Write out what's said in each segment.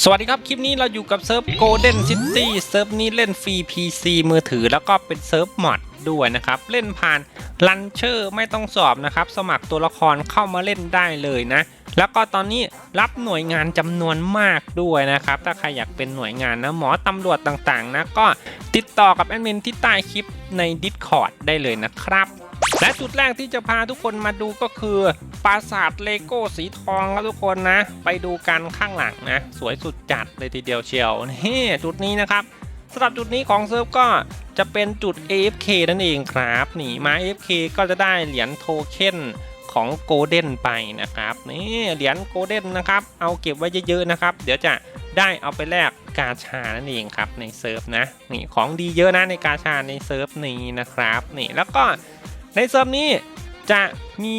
สวัสดีครับ คลิปนี้เราอยู่กับเซิร์ฟ Golden City เซิร์ฟนี้เล่นฟรี PC มือถือแล้วก็เป็นเซิร์ฟมอดด้วยนะครับ เล่นผ่านลันเชอร์ไม่ต้องสอบนะครับ สมัครตัวละครเข้ามาเล่นได้เลยนะ แล้วก็ตอนนี้รับหน่วยงานจำนวนมากด้วยนะครับ ถ้าใครอยากเป็นหน่วยงานนะ หมอตำรวจต่างๆ นะ ก็ติดต่อกับแอดมินที่ใต้คลิปใน Discord ได้เลยนะครับ และจุดแรกที่จะพาทุกคนมาดูก็คือ ปราสาทเลโก้สีทองครับทุกคนนะ ไปดูกันข้างหลังนะ สวยสุดจัดเลยทีเดียวเชียวนี่จุดนี้นะครับสำหรับจุดนี้ของเซิร์ฟก็จะเป็นจุด AFK นั่นเองครับนี่มา AFK ก็จะได้เหรียญโทเค็นของโกลเด้นไปนะครับนี่เหรียญโกลเด้นนะครับเอาเก็บไว้เยอะๆนะครับ เดี๋ยวจะได้เอาไปแลกกาชานั่นเองครับในเซิร์ฟนะนี่ของดีเยอะนะในกาชาในเซิร์ฟนี้นะครับนี่แล้วก็ในเซิร์ฟนี้ จะมี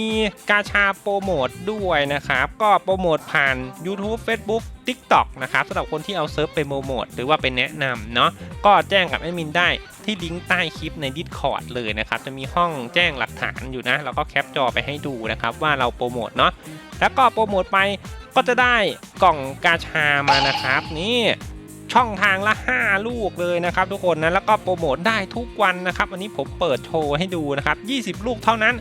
กาชาโปรโมทด้วยนะครับ ก็โปรโมทผ่าน YouTube Facebook TikTok นะครับสำหรับคนที่เอาเซิร์ฟไปโปรโมทหรือว่าไปแนะนำเนาะก็แจ้งกับแอดมินได้ที่ลิงก์ใต้คลิปใน Discord เลยนะครับ จะมีห้องแจ้งหลักฐานอยู่นะแล้วก็แคปจอไปให้ดูนะครับ ว่าเราโปรโมทเนาะแล้วก็โปรโมทไปก็จะได้กล่องกาชามานะครับ นี่ช่องทางละ 5 ลูกเลยนะครับ ทุกคนนะแล้วก็โปรโมทได้ทุกวันนะครับอันนี้ผมเปิดโชว์ให้ดูนะครับ 20 ลูกเท่านั้น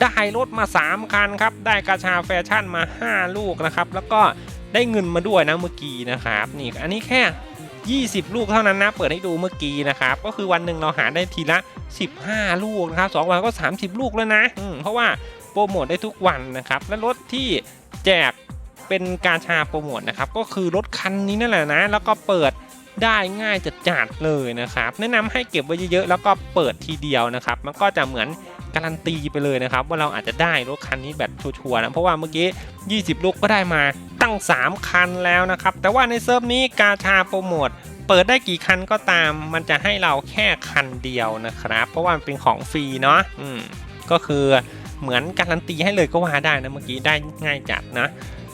ได้รถมา 3 คันครับ ได้กาชาแฟชั่นมา 5 ลูกนะครับ แล้วก็ได้เงินมาด้วยนะเมื่อกี้นะครับ นี่อันนี้แค่ 20 ลูกเท่านั้นนะ เปิดให้ดูเมื่อกี้นะครับ ก็คือวันหนึ่งเราหาได้ทีละ 15 ลูกนะครับสองวันก็ 30 ลูกแล้วนะเพราะว่าโปรโมทได้ทุกวันนะครับ และรถที่แจกเป็นการชาโปรโมทนะครับ ก็คือรถคันนี้นั่นแหละนะ แล้วก็เปิดได้ง่ายจัดจัดเลยนะครับ แนะนำให้เก็บไว้เยอะๆแล้วก็เปิดทีเดียวนะครับ มันก็จะเหมือน การันตีไปเลยนะครับ ว่าเราอาจจะได้รถคันนี้แบบชัวร์นะ เพราะว่าเมื่อกี้ 20 ลูกก็ได้มาตั้ง 3 คันแล้วนะครับ แต่ว่าในเซิร์ฟนี้กาชาโปรโมทเปิดได้กี่คันก็ตาม มันจะให้เราแค่คันเดียวนะครับ เพราะว่ามันเป็นของฟรีเนาะอืมก็คือเหมือนการันตีให้เลยก็ว่าได้นะเมื่อกี้ได้ง่ายจัดนะ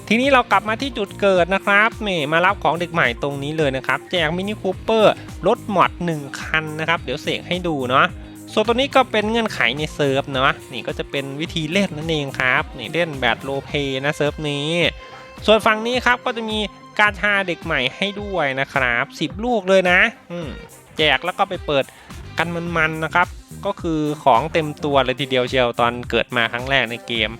ทีนี้เรากลับมาที่จุดเกิดนะครับนี่มารับของเด็กใหม่ตรงนี้เลยนะครับ แจกมินิคูเปอร์รถหมอด1คันนะครับ เดี๋ยวเสกให้ดูเนาะ ส่วนตัวนี้ก็เป็นเงื่อนไขในเซิร์ฟเนาะนี่ก็จะเป็นวิธีเล่นนั่นเองครับนี่เล่นแบบโลเปนะเซิร์ฟนี้ ส่วนฝั่งนี้ครับก็จะมีการชาเด็กใหม่ให้ด้วยนะครับ 10 ลูกเลยนะแจกแล้วก็ไปเปิดกันมันๆนะครับ ก็คือของเต็มตัวเลยทีเดียวเชียวตอนเกิดมาครั้งแรกในเกม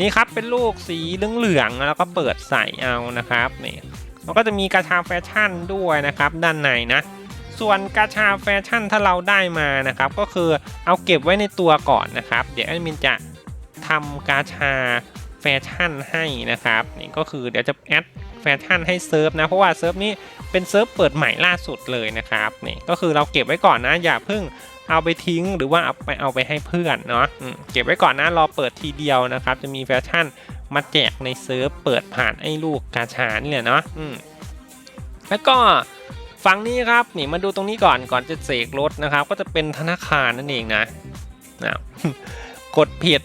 นี่ครับเป็นลูกสีเหลืองๆแล้วก็เปิดใส่เอานะครับนี่แล้วก็จะมีกระชาแฟชั่นด้วยนะครับ ด้านในนะ ส่วนกระชาแฟชั่นถ้าเราได้มานะครับ ก็คือเอาเก็บไว้ในตัวก่อนนะครับ เดี๋ยวแอดมินจะทำกาชาแฟชั่นให้นะครับนี่ก็คือเดี๋ยวจะแอดแฟชั่นให้เซิร์ฟนะเพราะว่าเซิร์ฟนี้เป็นเซิร์ฟเปิดใหม่ล่าสุดเลยนะครับนี่ก็คือเราเก็บไว้ก่อนนะอย่าเพิ่งเอาไปทิ้งหรือว่าเอาไปเอาไปให้เพื่อนเนาะเก็บไว้ก่อนนะรอเปิดทีเดียวนะครับ จะมีแฟชั่นมาแจกในเซิร์ฟเปิดผ่านไอ้ลูกกาชานี่แหละเนาะแล้วก็ ฝั่งนี้ครับนี่มาดูตรงนี้ก่อนก่อนจะเสกรถนะครับ ก็จะเป็นธนาคารนั่นเองนะนะกดผิด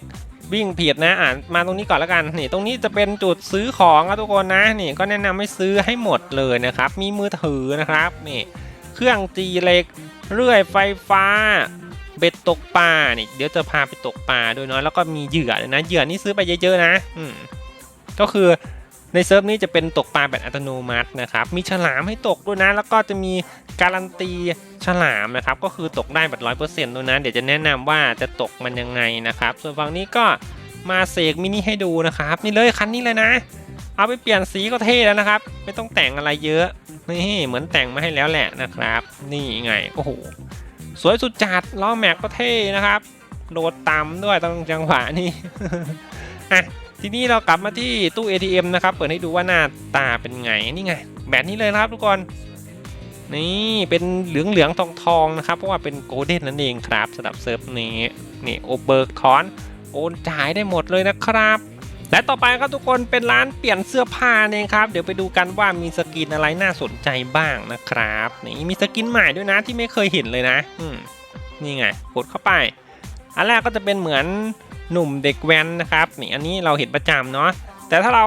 วิ่งผิดนะอ่านมาตรงนี้ก่อนแล้วกันนี่ตรงนี้จะเป็นจุดซื้อของครับทุกคนนะนี่ก็แนะนำให้ซื้อให้หมดเลยนะครับ มีมือถือนะครับนี่เครื่องจีเล็กเรื่อยไฟฟ้า เบ็ดตกปลานี่เดี๋ยวจะพาไปตกปลาด้วยเนาะแล้วก็มีเหยื่อนะเหยื่อนี่ซื้อไปเยอะๆนะอืมก็คือ ในเซิร์ฟนี้จะเป็นตกปลาแบบอัตโนมัตินะครับ มีฉลามให้ตกด้วยนะ แล้วก็จะมีการันตีฉลามนะครับ ก็คือตกได้แบบร้อยเปอร์เซ็นต์ด้วยนะ เดี๋ยวจะแนะนำว่าจะตกมันยังไงนะครับ ส่วนฝั่งนี้ก็มาเสกมินิให้ดูนะครับ นี่เลยคันนี้เลยนะ เอาไปเปลี่ยนสีก็เท่แล้วนะครับ ไม่ต้องแต่งอะไรเยอะนี่เหมือนแต่งมาให้แล้วแหละนะครับ นี่ไงโอ้โหสวยสุดจัดล้อแม็กก็เท่นะครับ โดดต่ำด้วยตรงจังหวะนี้อะ ทีนี้เรากลับมาที่ตู้ ATM นะครับ เปิดให้ดูว่าหน้าตาเป็นไง นี่ไง แบบนี้เลยครับทุกคน นี่เป็นเหลืองเหลืองทองทองนะครับ เพราะว่าเป็นโกลเด้นนั่นเองครับสำหรับเซิร์ฟนี้ นี่โอเบิร์กทอนโอนจ่ายได้หมดเลยนะครับ และต่อไปครับทุกคนเป็นร้านเปลี่ยนเสื้อผ้าเองครับ เดี๋ยวไปดูกันว่ามีสกินอะไรน่าสนใจบ้างนะครับ นี่มีสกินใหม่ด้วยนะที่ไม่เคยเห็นเลยนะ อืมนี่ไง กดเข้าไป อันแรกก็จะเป็นเหมือน หนุ่มเด็กแว้นนะครับนี่อันนี้เราเห็นประจำเนาะแต่ถ้าเรา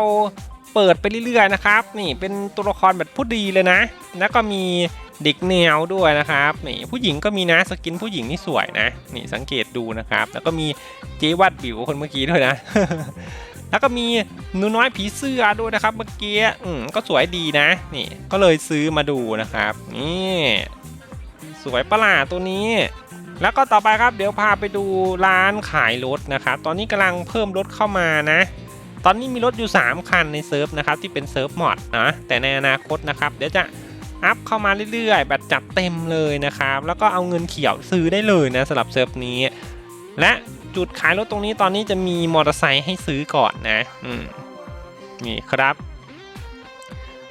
เปิดไปเรื่อยๆนะครับ นี่เป็นตัวละครแบบผู้ดีเลยนะ แล้วก็มีเด็กแนวด้วยนะครับนี่ผู้หญิงก็มีนะสกินผู้หญิงนี่สวยนะนี่สังเกตดูนะครับ แล้วก็มีเจวัดบิวคนเมื่อกี้ด้วยนะ แล้วก็มีหนูน้อยผีเสื้อด้วยนะครับ เมื่อกี้อืมก็สวยดีนะ นี่ก็เลยซื้อมาดูนะครับนี่สวยประหลาดตัวนี้ แล้วก็ต่อไปครับเดี๋ยวพาไปดูร้านขายรถนะครับตอนนี้กำลังเพิ่มรถเข้ามานะ ตอนนี้มีรถอยู่ 3 คันในเซิร์ฟนะครับที่เป็นเซิร์ฟมอดนะแต่ในอนาคตนะครับเดี๋ยวจะอัพเข้ามาเรื่อยๆแบบจัดเต็มเลยนะครับแล้วก็เอาเงินเขียวซื้อได้เลยนะสำหรับเซิร์ฟนี้ และจุดขายรถตรงนี้ตอนนี้จะมีมอเตอร์ไซค์ให้ซื้อก่อนนะอืมนี่ครับ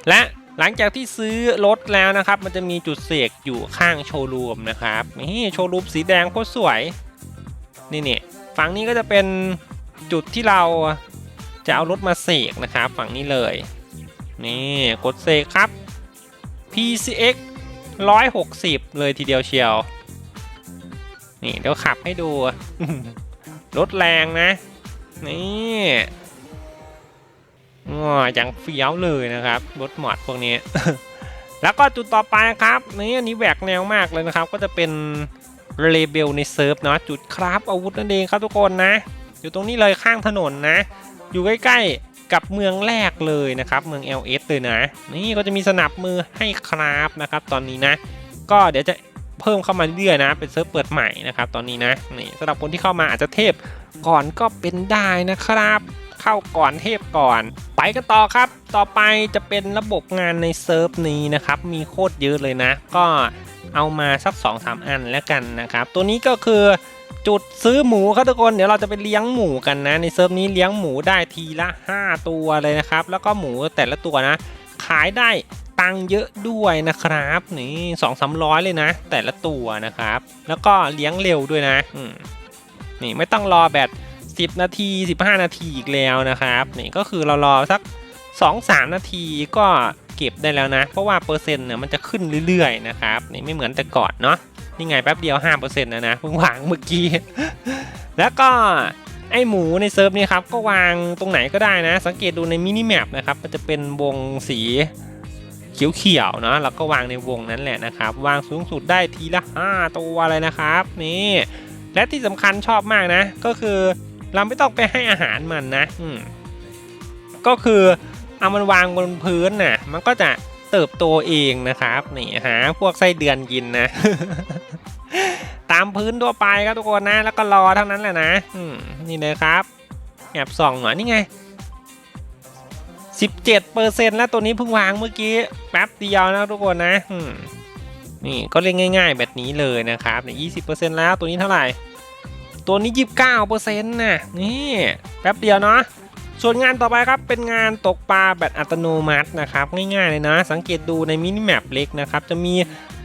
และ หลังจากที่ซื้อรถแล้วนะครับ มันจะมีจุดเสกอยู่ข้างโชว์รูมนะครับนี่โชว์รูมสีแดงโคตรสวย นี่นี่ฝั่งนี้ก็จะเป็นจุดที่เราจะเอารถมาเสกนะครับ ฝั่งนี้เลย นี่กดเสกครับ PCX 160 เลยทีเดียวเชียว นี่เดี๋ยวขับให้ดู รถแรงนะ นี่ อย่างเฟี้ยวเลยนะครับรถหมอดพวกนี้ แล้วก็จุดต่อไปครับนี่อันนี้แหวกแนวมากเลยนะครับ ก็จะเป็นเลเบลในเซิร์ฟเนาะจุดคราฟอาวุธนั่นเองครับทุกคนนะ อยู่ตรงนี้เลยข้างถนนนะ อยู่ใกล้ๆกับเมืองแรกเลยนะครับ เมือง LS เลยนะ นี่ก็จะมีสนับมือให้คราฟนะครับ ตอนนี้นะ ก็เดี๋ยวจะเพิ่มเข้ามาเรื่อยๆนะ เป็นเซิร์ฟเปิดใหม่นะครับ ตอนนี้นะนี่สำหรับคนที่เข้ามาอาจจะเทพก่อนก็เป็นได้นะครับ เข้าก่อนเทพก่อน ไปกันต่อครับ ต่อไปจะเป็นระบบงานในเซิร์ฟนี้นะครับ มีโคตรเยอะเลยนะ ก็เอามาสัก 2-3 อันแล้วกันนะครับ ตัวนี้ก็คือจุดซื้อหมูครับทุกคนเดี๋ยวเราจะไปเลี้ยงหมูกันนะ ในเซิร์ฟนี้เลี้ยงหมูได้ทีละ 5 ตัวเลยนะครับ แล้วก็หมูแต่ละตัวนะ ขายได้ตังค์เยอะด้วยนะครับนี่สองสามร้อยเลยนะ แต่ละตัวนะครับ แล้วก็เลี้ยงเร็วด้วยนะนี่ไม่ต้องรอแบบ 10 นาที 15 นาทีอีกแล้วนะครับนี่ก็คือเรารอสัก 2-3 นาทีก็เก็บได้แล้วนะ เพราะว่าเปอร์เซ็นต์เนี่ยมันจะขึ้นเรื่อยๆนะครับนี่ไม่เหมือนแต่ก่อนเนาะนี่ไงแป๊บเดียว 5%นะนะเพิ่งวางเมื่อกี้ แล้วก็ไอหมูในเซิร์ฟนี่ครับก็วางตรงไหนก็ได้นะ สังเกตดูในมินิแมปนะครับมันจะเป็นวงสีเขียวๆเนาะแล้วก็วางในวงนั้นแหละนะครับ วางสูงสุดได้ทีละ 5 ตัวเลยนะครับนี่และที่สำคัญชอบมากนะ ก็คือ เราไม่ต้องไปให้อาหารมันนะอืมก็คือเอามันวางบนพื้นน่ะ มันก็จะเติบโตเองนะครับ นี่หาพวกไส้เดือนกินนะ ตามพื้นทั่วไปครับทุกคนนะ แล้วก็รอเท่านั้นแหละนะอืมนี่เลยครับแอบส่องหน่อยนี่ไง17เปอร์เซ็นแล้วตัวนี้เพิ่งวางเมื่อกี้แป๊บเดียวนะทุกคนนะอืมนี่ก็เล่นง่าย ๆ แบบนี้เลยนะครับเนี่ยยี่สิบเปอร์เซ็นแล้วตัวนี้เท่าไหร่ ตัวนี้ยี่สิบเก้าเปอร์เซ็นต์นะนี่แป๊บเดียวเนาะส่วนงานต่อไปครับเป็นงานตกปลาแบบอัตโนมัตินะครับง่ายๆเลยนะ สังเกตดูในมินิแมปเล็กนะครับจะมี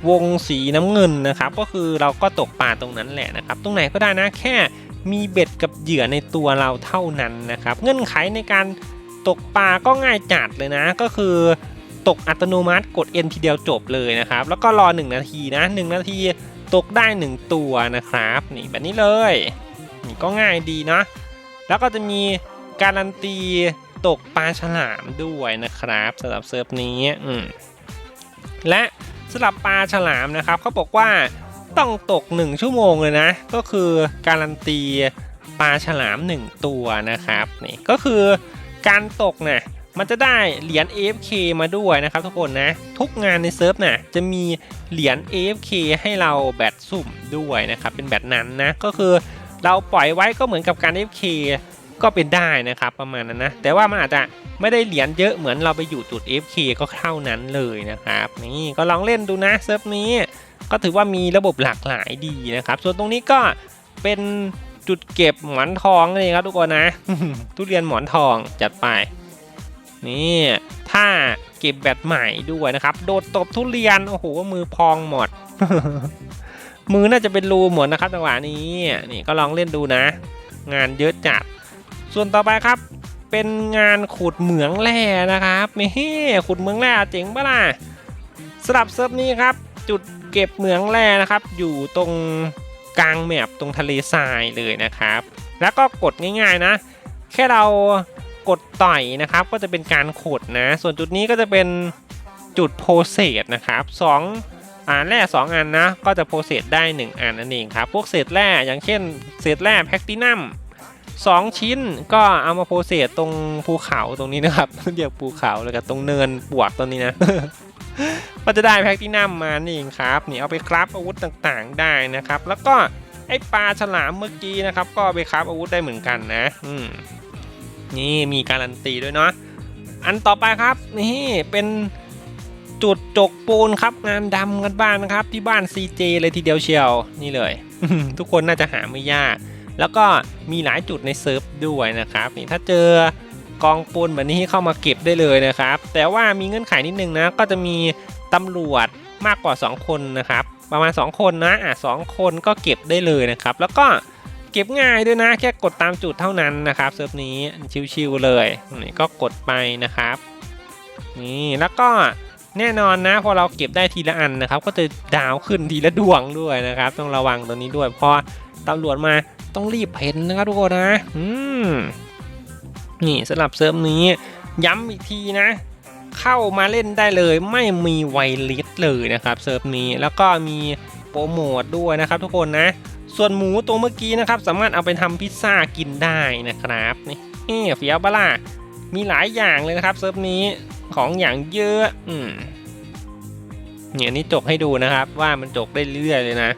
วงสีน้ำเงินนะครับก็คือเราก็ตกปลาตรงนั้นแหละนะครับ ตรงไหนก็ได้นะแค่มีเบ็ดกับเหยื่อในตัวเราเท่านั้นนะครับ เงื่อนไขในการตกปลาก็ง่ายจัดเลยนะ ก็คือตกอัตโนมัติกด N ทีเดียวจบเลยนะครับ แล้วก็รอ 1 นาทีนะ 1 นาที ตกได้ 1 ตัวนะครับ นี่แบบนี้เลย นี่ก็ง่ายดีเนาะแล้วก็จะมีการันตีตกปลาฉลามด้วยนะครับสำหรับเซิร์ฟนี้อืมและสำหรับปลาฉลามนะครับเขาบอกว่าต้องตก 1 ชั่วโมงเลยนะ ก็คือการันตีปลาฉลาม 1 ตัวนะครับนี่ก็คือการตกเนี่ย มันจะได้เหรียญ AFK มาด้วยนะครับทุกคนนะ ทุกงานในเซิร์ฟน่ะจะมีเหรียญ AFK ให้เราแบตสุ่มด้วยนะครับเป็นแบบนั้นนะก็คือเราปล่อยไว้ก็เหมือนกับการ AFK ก็เป็นได้นะครับประมาณนั้นนะ แต่ว่ามันอาจจะไม่ได้เหรียญเยอะเหมือนเราไปอยู่จุด FK ก็เท่านั้นเลยนะครับ นี่ก็ลองเล่นดูนะเซิร์ฟนี้ก็ถือว่ามีระบบหลากหลายดีนะครับ ส่วนตรงนี้ก็เป็นจุดเก็บหมอนทองนี่ครับทุกคนนะ ทุเรียนหมอนทองจัดไป นี่ถ้าเก็บแบตใหม่ด้วยนะครับ โดดตบทุเรียน โอ้โห มือพองหมด มือน่าจะเป็นรูหมดนะครับจังหวะนี้นี่ก็ลองเล่นดูนะ งานเยอะจัด ส่วนต่อไปครับ เป็นงานขุดเหมืองแร่นะครับนี่ขุดเหมืองแร่เจ๋งปะล่ะสำหรับเซิร์ฟนี้ครับ จุดเก็บเหมืองแร่นะครับ อยู่ตรงกลางแมปตรงทะเลทรายเลยนะครับ แล้วก็กดง่ายๆนะ แค่เรา กดต่อยนะครับ ก็จะเป็นการขุดนะ ส่วนจุดนี้ก็จะเป็นจุดโพเซตนะครับสองอ่าแร่สองอันนะ ก็จะโพเซตได้ 1 อันนั่นเองครับ พวกเศษแร่อย่างเช่น เศษแร่แพคตินัม2 ชิ้นก็เอามาโพสเซสตรงภูเขาตรงนี้นะครับ เรียกภูเขาเลยกับตรงเนินปวกตรงนี้นะ ก็จะได้แพ็กที่นัมมานี่เองครับนี่เอาไปคราฟอาวุธต่างๆได้นะครับ แล้วก็ไอปลาฉลามเมื่อกี้นะครับ ก็ไปคราฟอาวุธได้เหมือนกันนะ อืม นี่มีการันตีด้วยเนาะอันต่อไปครับนี่เป็นจุดจกปูนครับงานดำกันบ้างนะครับ ที่บ้าน CJ เลยทีเดียวเชียวนี่เลย ทุกคนน่าจะหาไม่ยาก แล้วก็มีหลายจุดในเซิร์ฟด้วยนะครับนี่ถ้าเจอกองปูนแบบนี้เข้ามาเก็บได้เลยนะครับ แต่ว่ามีเงื่อนไขนิดนึงนะ ก็จะมีตำรวจมากกว่า 2 คนนะครับ ประมาณ 2 คนนะอะสองคนก็เก็บได้เลยนะครับ แล้วก็ เก็บง่ายด้วยนะ แค่กดตามจุดเท่านั้นนะครับเซิร์ฟนี้ชิวๆเลยนี่ก็กดไปนะครับนี่แล้วก็แน่นอนนะพอเราเก็บได้ทีละอันนะครับ ก็จะดาวขึ้นทีละดวงด้วยนะครับ ต้องระวังตัวนี้ด้วยเพราะตำรวจมาต้องรีบเพ้นนะครับทุกคนนะอืมนี่สำหรับเซิร์ฟนี้ย้ำอีกทีนะ เข้ามาเล่นได้เลยไม่มีไวลิสเลยนะครับเซิร์ฟนี้แล้วก็มีโปรโมทด้วยนะครับทุกคนนะ ส่วนหมูตัวเมื่อกี้นะครับ สามารถเอาไปทำพิซซ่ากินได้นะครับนี่เฟียบล่ามีหลายอย่างเลยนะครับเซิร์ฟนี้ของอย่างเยอะอืมเนี่ยอันนี่จกให้ดูนะครับ ว่ามันจกได้เรื่อยเลยนะ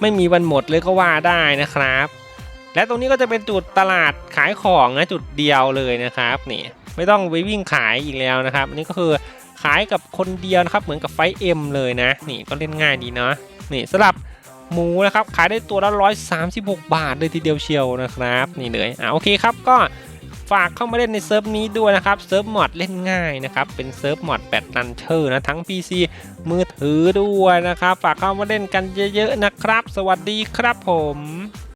ไม่มีวันหมดเลยก็ว่าได้นะครับ และตรงนี้ก็จะเป็นจุดตลาดขายของนะจุดเดียวเลยนะครับนี่ไม่ต้องไปวิ่งขายอีกแล้วนะครับอันนี้ก็คือขายกับคนเดียวนะครับเหมือนกับไฟเอ็มเลยนะ นี่ก็เล่นง่ายดีเนาะนี่สำหรับ หมูนะครับขายได้ตัวละ136 บาทเลยทีเดียวเชียวนะครับนี่เลยอะโอเคครับก็ฝากเข้ามาเล่นในเซิร์ฟนี้ด้วยนะครับเซิร์ฟมอดเล่นง่ายนะครับเป็นเซิร์ฟมอดแบตลันเชอร์นะทั้ง PC มือถือด้วยนะครับ ฝากเข้ามาเล่นกันเยอะๆนะครับ สวัสดีครับผม